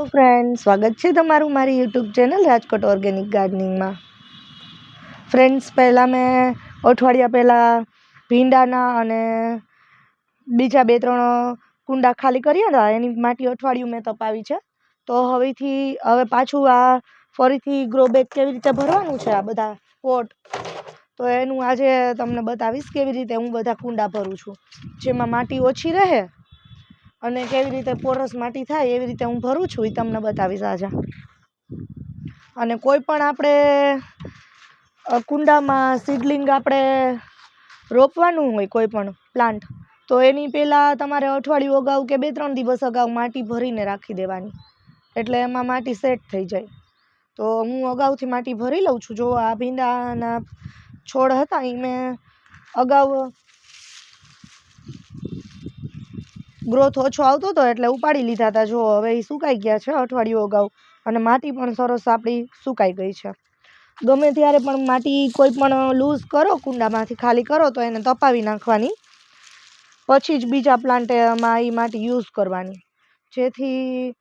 Hello friend સ્વાગત છે તમારું મારી યુટ્યુબ ચેનલ રાજકોટ ઓર્ગેનિક ગાર્ડનિંગમાં ફ્રેન્ડ્સ પહેલાં મેં અઠવાડિયા પહેલાં ભીંડાના અને બીજા બે ત્રણ કુંડા ખાલી કર્યા હતા. એની માટી અઠવાડિયું મેં તપાવી છે. તો હવેથી, હવે પાછું આ ફરીથી ગ્રો બેગ કેવી રીતે ભરવાનું છે આ બધા પોટ તો એનું આજે તમને બતાવીશ કેવી રીતે હું બધા કુંડા ભરું છું. જેમાં માટી ઓછી રહે અને કેવી રીતે પોરસ માટી થાય એવી રીતે હું ભરું છું એ તમને બતાવીશ આજે. અને કોઈ પણ આપણે કુંડામાં સીડલિંગ આપણે રોપવાનું હોય કોઈ પણ પ્લાન્ટ, તો એની પહેલાં તમારે અઠવાડિયું અગાઉ કે બે ત્રણ દિવસ અગાઉ માટી ભરીને રાખી દેવાની. એટલે એમાં માટી સેટ થઈ જાય. તો હું અગાઉથી માટી ભરી લઉં છું. જો આ ભીંડાના છોડ હતા એ મેં અગાઉ ગ્રોથ ઓછો આવતો હતો એટલે ઉપાડી લીધા હતા. જો, હવે એ સુકાઈ ગયા છે અઠવાડિયું અગાઉ અને માટી પણ સરસ આપણી સુકાઈ ગઈ છે. ગમે ત્યારે પણ માટી કોઈ પણ લૂઝ કરો, કુંડામાંથી ખાલી કરો, તો એને તપાવી નાખવાની. પછી જ બીજા પ્લાન્ટમાં એ માટી યુઝ કરવાની. જેથી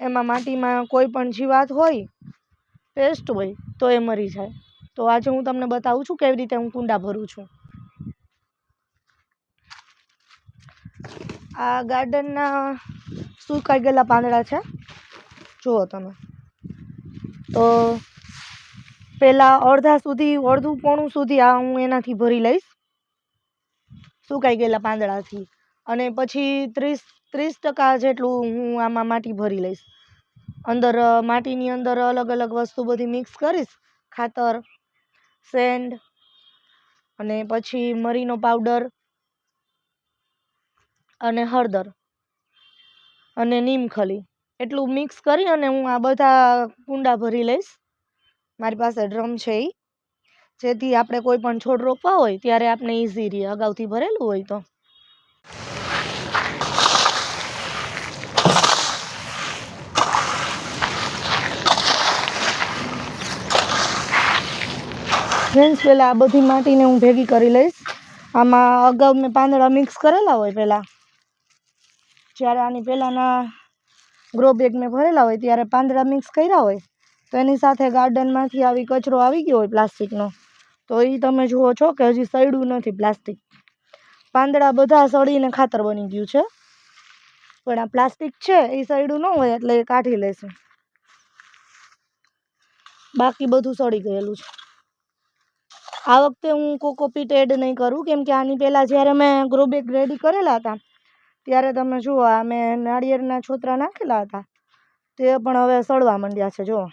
એમાં માટીમાં કોઈ પણ જીવાત હોય પેસ્ટ હોય, તો એ મરી જાય. તો આજે હું તમને બતાવું છું કેવી રીતે હું કુંડા ભરું છું. આ ગાર્ડનના સુકાઈ ગયેલા પાંદડા છે? જુઓ તમે. તો પહેલાં અડધા સુધી, અડધું પોણું સુધી આ હું એનાથી ભરી લઈશ. સુકાઈ ગયેલા પાંદડાથી? અને પછી ત્રીસ ત્રીસ ટકા જેટલું હું આમાં માટી ભરી લઈશ. અંદર, માટીની અંદર અલગ અલગ વસ્તુ બધી મિક્સ કરીશ. ખાતર સેન્ડ અને પછી મરીનો પાવડર અને હળદર અને નીમખલી. એટલું મિક્સ કરી અને હું આ બધા કુંડા ભરી લઈશ. મારી પાસે ડ્રમ છે એ જેથી આપણે કોઈ પણ છોડ રોપવા હોય ત્યારે આપણે ઇઝી રહે અગાઉથી ભરેલું હોય તો. ફ્રેન્ડ્સ પહેલાં આ બધી માટીને હું ભેગી કરી લઈશ. આમાં અગાઉ મેં પાંદડા મિક્સ કરેલા હોય પહેલાં જ્યારે આની પહેલાંના ગ્રો બેગ મેં ભરેલા હોય, ત્યારે પાંદડા મિક્સ કર્યા હોય, તો એની સાથે ગાર્ડનમાંથી આવી કચરો આવી ગયો હોય પ્લાસ્ટિકનો. તો એ તમે જુઓ છો કે હજી સડ્યું નથી પ્લાસ્ટિક. પાંદડા બધા સડીને ખાતર બની ગયું છે. પણ આ પ્લાસ્ટિક છે એ સડ્યું ન હોય એટલે એ કાઢી લેશું. બાકી બધું સડી ગયેલું છે. આ વખતે હું કોકોપીટ એડ નહીં કરું, કેમ કે આની પહેલાં જ્યારે મેં ગ્રો બેગ રેડી કરેલા હતા ત્યારે તમે જુઓ, આ મેં નાળિયેરના છોતરા નાખેલા હતા. તે પણ હવે સડવા માંડ્યા છે, જુઓ.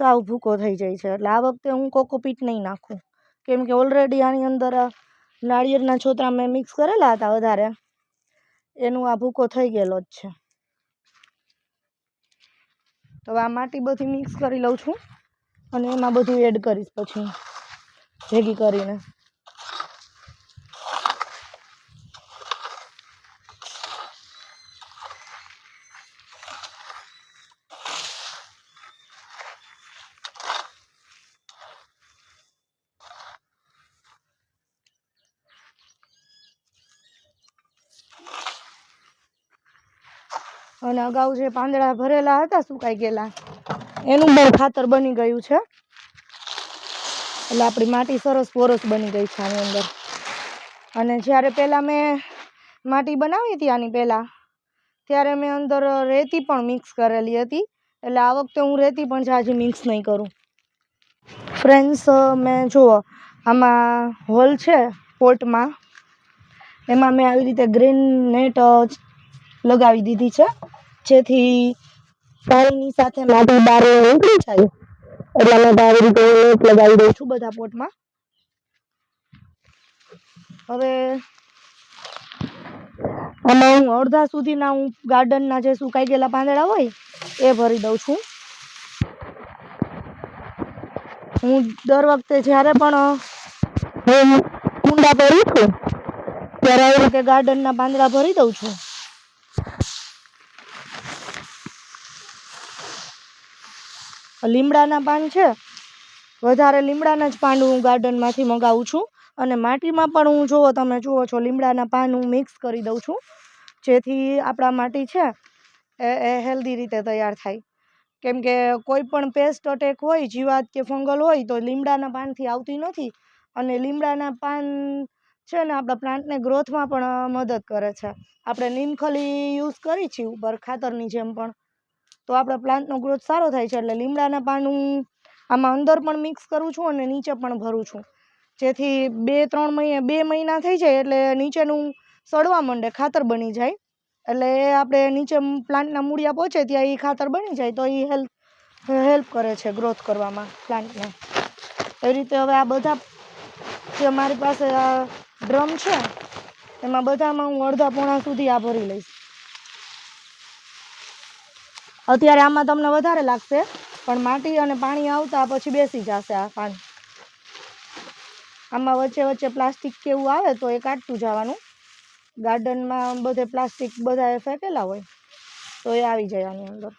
સાવ ભૂકો થઈ જાય છે, એટલે આ વખતે હું કોકોપીટ નહીં નાખું. કેમ કે ઓલરેડી આની અંદર નાળિયેરના છોતરા મેં મિક્સ કરેલા હતા વધારે. એનું આ ભૂકો થઈ ગયેલો જ છે. તો આ માટી બધી મિક્સ કરી લઉં છું, અને એમાં બધું એડ કરીશ પછી, ભેગી કરીને. અને અગાઉ જે પાંદડા ભરેલા હતા, સુકાઈ ગયેલા, એનું બહુ ખાતર બની ગયું છે. એટલે આપણી માટી સરસ પોરસ બની ગઈ છે આની અંદર. અને જ્યારે પહેલાં મેં માટી બનાવી હતી આની પહેલાં, ત્યારે મેં અંદર રેતી પણ મિક્સ કરેલી હતી. એટલે આ વખતે હું રેતી પણ જાજી મિક્સ નહીં કરું. ફ્રેન્ડ્સ મેં જુઓ, આમાં હોલ છે પોટમાં. એમાં મેં આવી રીતે ગ્રીન નેટ લગાવી દીધી છે. જેથી પાણીની સાથે માટી બહાર નીકળી જાય. એટલે મેં આવી રીતે લેપ લગાવી દઉં છું બધા પોટમાં. હવે આમાં હું અડધા સુધીના હું ગાર્ડનના જે સુકાઈ ગયેલા પાંદડા હોય, એ ભરી દઉં છું. હું દર વખતે જ્યારે પણ હું કુંડા ભરું છું, ત્યારે આવી રીતે ગાર્ડનના પાંદડા ભરી દઉં છું. લીમડાના પાન છે. વધારે લીમડાના જ પાન હું ગાર્ડનમાંથી મંગાવું છું. અને માટીમાં પણ હું જુઓ, તમે જુઓ છો, લીમડાના પાન હું મિક્સ કરી દઉં છું. જેથી આપણા માટી છે એ એ હેલ્ધી રીતે તૈયાર થાય. કેમ કે કોઈ પણ પેસ્ટ અટેક હોય, જીવાત કે ફંગલ હોય, તો લીમડાના પાનથી આવતી નથી. અને લીમડાના પાન છે ને આપણા પ્લાન્ટને ગ્રોથમાં પણ મદદ કરે છે. આપણે નીમખલી યુઝ કરી છીએ, ઉપર ખાતરની જેમ પણ. તો આપણા પ્લાન્ટનો ગ્રોથ સારો થાય છે એટલે લીમડાના પાન આમાં અંદર પણ મિક્સ કરું છું અને નીચે પણ ભરું છું. જેથી બે, ત્રણ મહિને, બે મહિના થઈ જાય એટલે નીચેનું સડવા માંડે, ખાતર બની જાય. એટલે એ આપણે નીચે પ્લાન્ટના મૂળિયા પહોંચે ત્યાં એ ખાતર બની જાય તો એ હેલ્પ હેલ્પ કરે છે ગ્રોથ કરવામાં પ્લાન્ટને. એવી રીતે હવે આ બધા, જે મારી પાસે આ ડ્રમ છે, એમાં બધામાં હું અડધા પોણા સુધી આ ભરી લઈશ. અત્યારે આમાં તમને વધારે લાગશે, પણ માટી અને પાણી આવતા પછી બેસી જશે આ પાન આમાં વચ્ચે વચ્ચે પ્લાસ્ટિક કેવું આવે તો એ કાઢતું જવાનું. ગાર્ડનમાં બધે પ્લાસ્ટિક બધા ફેંકેલા હોય, તો એ આવી જાય આની અંદર.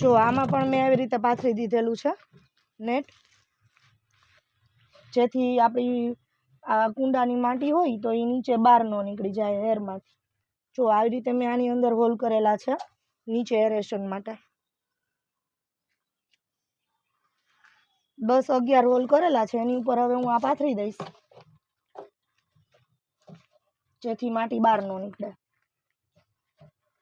જો આમાં પણ મેં એવી રીતે પાથરી દીધેલું છે, નેટ. જેથી આપણી આ કુંડાની માટી હોય તો એ નીચે બહાર ન નીકળી જાય હેરમાં જો આવી રીતે મેં આની અંદર હોલ કરેલા છે, નીચે એરેશન માટે. દસ અગિયાર હોલ કરેલા છે, એની ઉપર હવે હું આ પાથરી દઈશ. જેથી માટી બહાર ન નીકળે.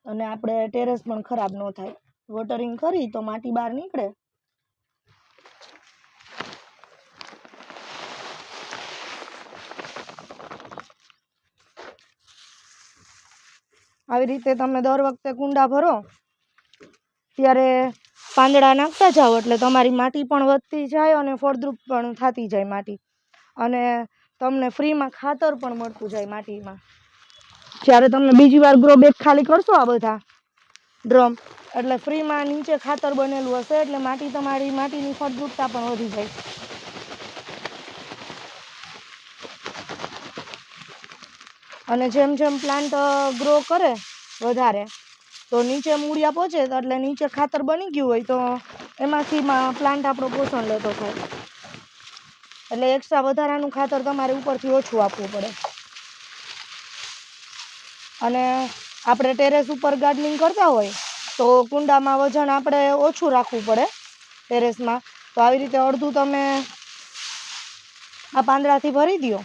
અને આપણે ટેરેસ પણ ખરાબ ન થાય. વોટરિંગ કરી તો માટી બહાર નીકળે. આવી રીતે તમે દર વખતે કુંડા ભરો, ત્યારે પાંદડા નાખતા જાઓ, એટલે તમારી માટી પણ વધતી જાય અને ફળદ્રુપ પણ થતી જાય માટી. અને તમને ફ્રીમાં ખાતર પણ મળતું જાય માટીમાં. જ્યારે તમે બીજી વાર ગ્રો બેગ ખાલી કરશો આ બધા ડ્રમ, એટલે ફ્રીમાં નીચે ખાતર બનેલું હશે, એટલે માટી તમારી માટીની ફળદ્રુપતા પણ વધી જાય. અને જેમ જેમ પ્લાન્ટ ગ્રો કરે વધારે, તો નીચે મૂળિયા પહોંચે એટલે નીચે ખાતર બની ગયું હોય તો એમાંથી પ્લાન્ટ આપણો પોષણ લેતો થાય એટલે એક્સ્ટ્રા વધારાનું ખાતર તમારે ઉપરથી ઓછું આપવું પડે. અને આપણે ટેરેસ ઉપર ગાર્ડનિંગ કરતા હોય તો કુંડામાં વજન આપણે ઓછું રાખવું પડે ટેરેસમાં તો આવી રીતે અડધું તમે આ પાંદડાથી ભરી દો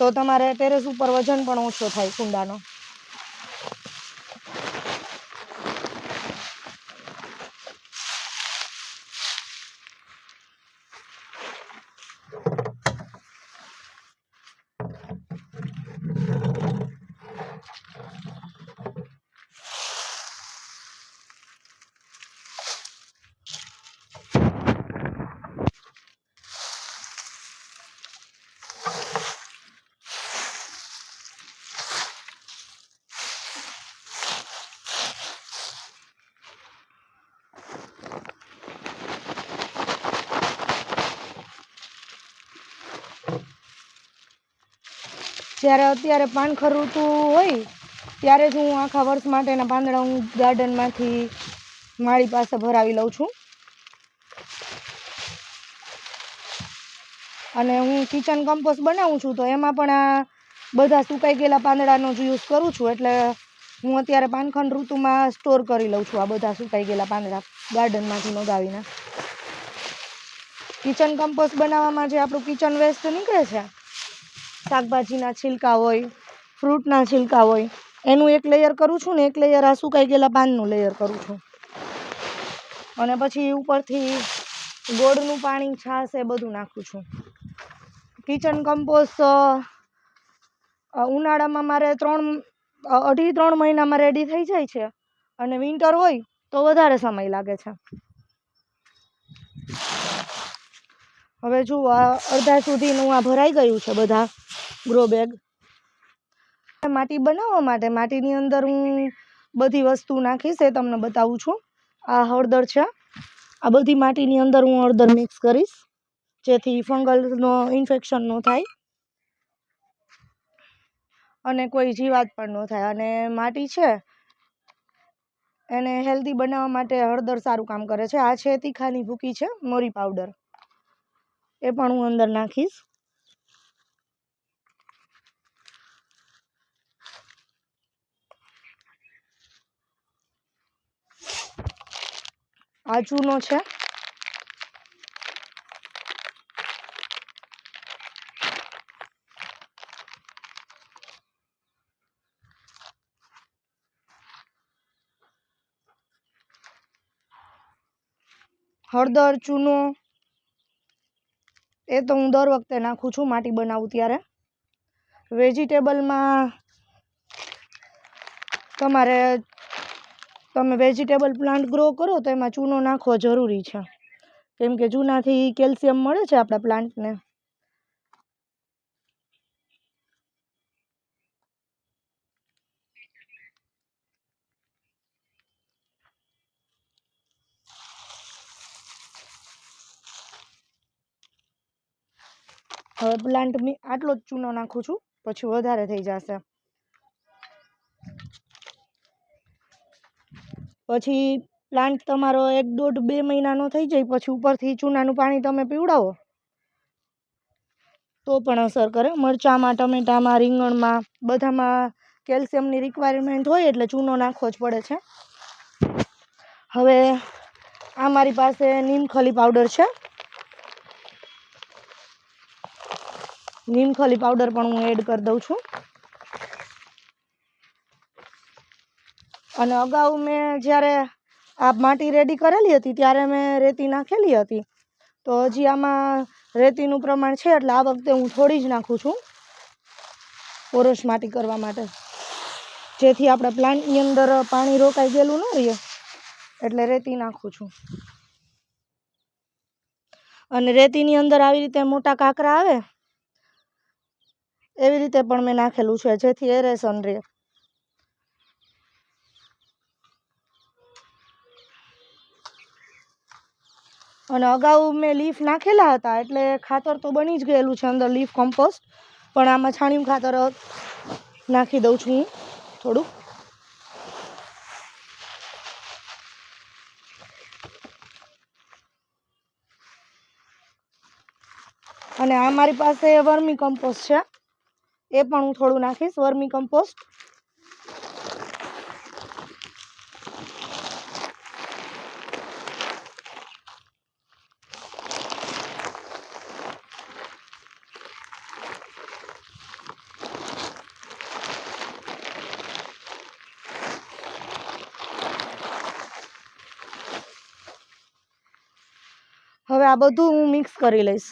તો તમારે ટેરેસ ઉપર વજન પણ ઓછો થાય કુંડાનો. જ્યારે અત્યારે પાનખર ઋતુ હોય, ત્યારે જ હું આખા વર્ષ માટેના પાંદડા હું ગાર્ડનમાંથી મારી પાસે ભરાવી લઉં છું. અને હું કિચન કમ્પોસ્ટ બનાવું છું, તો એમાં પણ આ બધા સુકાઈ ગયેલા પાંદડાનો જ યુઝ કરું છું. એટલે હું અત્યારે પાનખંડ ઋતુમાં સ્ટોર કરી લઉં છું આ બધા સુકાઈ ગયેલા પાંદડા ગાર્ડનમાંથી મગાવીને. કિચન કમ્પોસ્ટ બનાવવામાં જે આપણું કિચન વેસ્ટ નીકળે છે શાકભાજીના છિલકા હોય, ફ્રૂટના છિલકા હોય, એનું એક લેયર કરું છું ને એક લેયર આ સુકાઈ ગયેલા પાનનું લેયર કરું છું. અને પછી ઉપરથી ગોળનું પાણી, છાશ એ બધું નાખું છું. કિચન કમ્પોસ્ટ ઉનાળામાં મારે ત્રણ અઢી ત્રણ મહિનામાં રેડી થઈ જાય છે. અને વિન્ટર હોય તો વધારે સમય લાગે છે. હવે જુઓ આ અડધા સુધીનું આ ભરાઈ ગયું છે બધા ગ્રો બેગ માટી બનાવવા માટે માટીની અંદર હું બધી વસ્તુ નાખીશ એ તમને બતાવું છું. આ હળદર છે. આ બધી માટીની અંદર હું હળદર મિક્સ કરીશ, જેથી ફંગલનો ઇન્ફેક્શન ન થાય અને કોઈ જીવાત પણ ન થાય. અને માટી છે, એને હેલ્ધી બનાવવા માટે હળદર સારું કામ કરે છે. આ છે તીખાની ભૂકી છે, મોરી પાવડર એ પણ હું અંદર નાખીશ. આ ચૂનો છે. હળદર ચૂનો એ તો હું દર વખતે નાખું છું માટી બનાવું ત્યારે. વેજીટેબલમાં તમારે, તમે વેજીટેબલ પ્લાન્ટ ગ્રો કરો તો એમાં ચૂનો નાખવો જરૂરી છે. કેમ કે ચૂનાથી કેલ્શિયમ મળે છે આપણા પ્લાન્ટને. હવે પ્લાન્ટ મેં આટલો જ ચૂનો નાખું છું, પછી વધારે થઈ જશે. પછી પ્લાન્ટ તમારો એક દોઢ બે મહિનાનો થઈ જાય, પછી ઉપરથી ચૂનાનું પાણી તમે પીવડાવો. તો પણ અસર કરે. મરચાંમાં, ટમેટામાં, રીંગણમાં, બધામાં કેલ્શિયમની રિક્વાયરમેન્ટ હોય એટલે ચૂનો નાખવો જ પડે છે. હવે આ મારી પાસે નીમખલી પાવડર છે. નીમખલી પાવડર પણ હું એડ કરી દઉં છું. અને અગાઉ મેં જ્યારે આ માટી રેડી કરેલી હતી, ત્યારે મેં રેતી નાખેલી હતી. તો હજી આમાં રેતીનું પ્રમાણ છે, એટલે આ વખતે હું થોડી જ નાખું છું પોરસ માટી કરવા માટે. જેથી આપણા પ્લાન્ટની અંદર પાણી રોકાઈ ગયેલું ન રહે એટલે રેતી નાખું છું. અને રેતીની અંદર આવી રીતે મોટા કાંકરા આવે એવી રીતે પણ મેં નાખેલું છે, જેથી એરેસન રહે અને અગાઉ મેં લીફ નાખેલા હતા, એટલે ખાતર તો બની જ ગયેલું છે અંદર લીફ કમ્પોસ્ટ, પણ આમાં છાણિયું ખાતર નાખી દઉં છું હું થોડુંક અને આ મારી પાસે વર્મી કમ્પોસ્ટ છે. એ પણ હું થોડું નાખીશ વર્મી કમ્પોસ્ટ હવે આ બધું હું મિક્સ કરી લઈશ.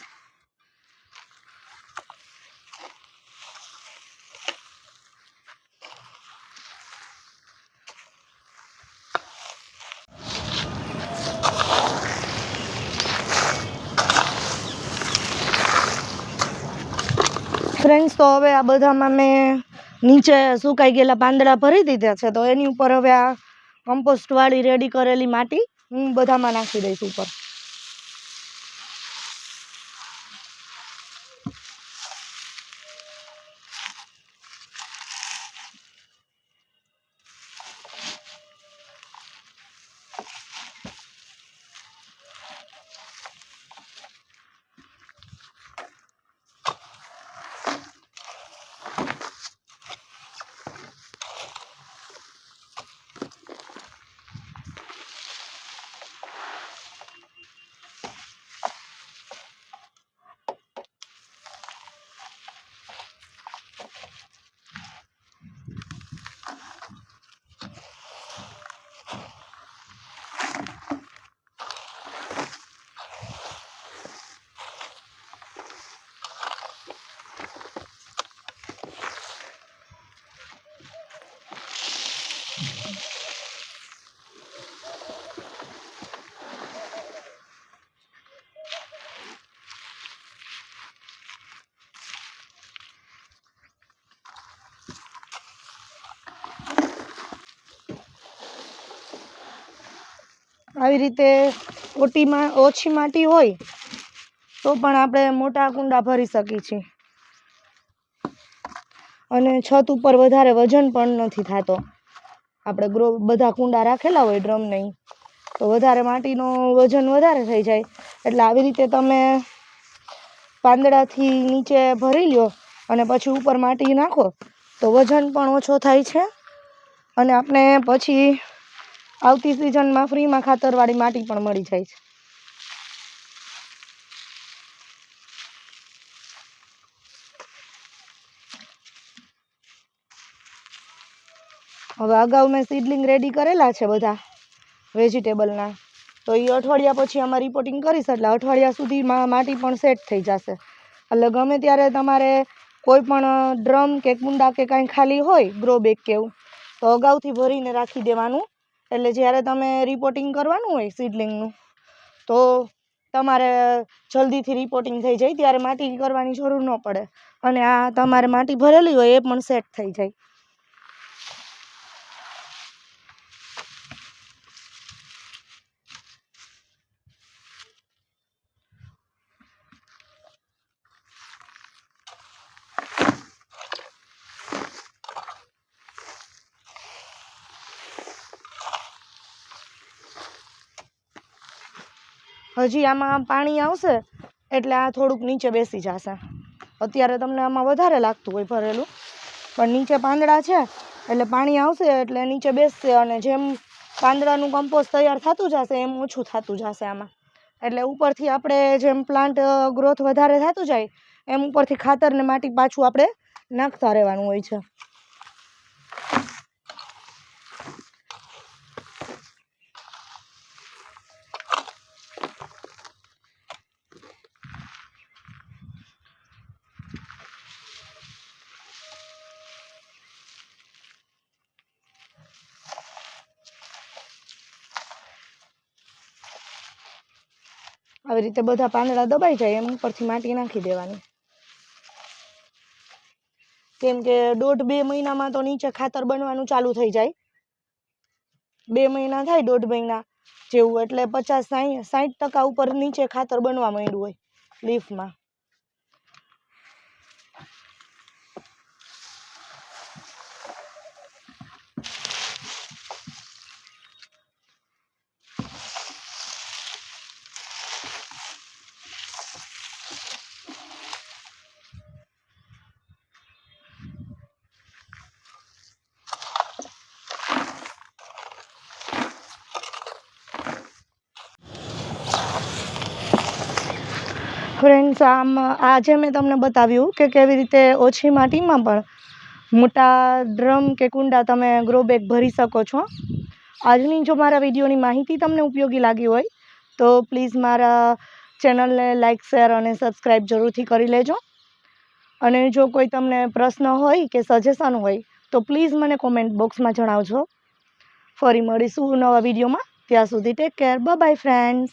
ફ્રેન્ડ્સ તો હવે આ બધામાં મેં નીચે સુકાઈ ગયેલા પાંદડા ભરી દીધા છે. તો એની ઉપર હવે આ કમ્પોસ્ટવાળી રેડી કરેલી માટી હું બધામાં નાખી દઈશ ઉપર. આવી રીતે ઓટીમાં, ઓછી માટી હોય, તો પણ આપણે મોટા કુંડા ભરી શકીએ છીએ. અને છત ઉપર વધારે વજન પણ નથી થતો. આપણે ગ્રો, બધા કુંડા રાખેલા હોય ડ્રમ નહીં તો વધારે માટીનો વજન વધારે થઈ જાય. એટલે આવી રીતે તમે પાંદડાથી નીચે ભરી લ્યો અને પછી ઉપર માટી નાખો, તો વજન પણ ઓછો થાય છે. અને આપણે પછી આવતી સિઝનમાં ફ્રીમાં ખાતરવાળી માટી પણ મળી જાય છે. હવે અગાઉ મેં સીડલિંગ રેડી કરેલા છે બધા વેજીટેબલના તો એ અઠવાડિયા પછી આમાં રિપોર્ટિંગ કરીશ એટલે અઠવાડિયા સુધીમાં માટી પણ સેટ થઈ જશે. એટલે ગમે ત્યારે તમારે કોઈ પણ ડ્રમ કે કુંડા કે કાંઈ ખાલી હોય ગ્રો બેગ કે એવું, તો અગાઉથી ભરીને રાખી દેવાનું. એટલે જ્યારે તમે રિપોર્ટિંગ કરવાનું હોય સીડલિંગનું તો તમારે જલ્દીથી રિપોર્ટિંગ થઈ જાય. ત્યારે માટી કરવાની જરૂર ન પડે. અને આ તમારે માટી ભરેલી હોય એ પણ સેટ થઈ જાય. હજી આમાં પાણી આવશે, એટલે આ થોડુંક નીચે બેસી જશે. અત્યારે તમને આમાં વધારે લાગતું હોય ભરેલું. પણ નીચે પાંદડા છે, એટલે પાણી આવશે, એટલે નીચે બેસશે અને જેમ પાંદડાનું કમ્પોસ્ટ તૈયાર થતું જશે, એમ ઓછું થતું જશે આમાં. એટલે ઉપરથી આપણે જેમ પ્લાન્ટ ગ્રોથ વધારે થતું જાય, એમ ઉપરથી ખાતર ને માટી પાછું આપણે નાખતા રહેવાનું હોય છે. રીતે બધા પાંદડા દબાઈ જાય, એમ ઉપરથી માટી નાખી દેવાની. કેમ કે દોઢ બે મહિનામાં તો નીચે ખાતર બનવાનું ચાલુ થઈ જાય. બે મહિના થાય દોઢ મહિના જેવું, એટલે પચાસ સાઠ સાઠ ટકા ઉપર નીચે ખાતર બનવા માંડ્યું હોય, લીફમાં. ફ્રેન્ડ્સ આમ, આજે મેં તમને બતાવ્યું કે કેવી રીતે ઓછી માટીમાં પણ મોટા ડ્રમ કે કુંડા તમે ગ્રો બેગ ભરી શકો છો. આજની જો મારા વિડીયોની માહિતી તમને ઉપયોગી લાગી હોય, તો પ્લીઝ મારા ચેનલને લાઇક શેર અને સબસ્ક્રાઈબ જરૂરથી કરી લેજો. અને જો કોઈ તમને પ્રશ્ન હોય કે સજેશન હોય, તો પ્લીઝ મને કોમેન્ટ બોક્સમાં જણાવજો. ફરી મળીશું નવા વિડીયોમાં. ત્યાં સુધી ટેક કેર બાય ફ્રેન્ડ્સ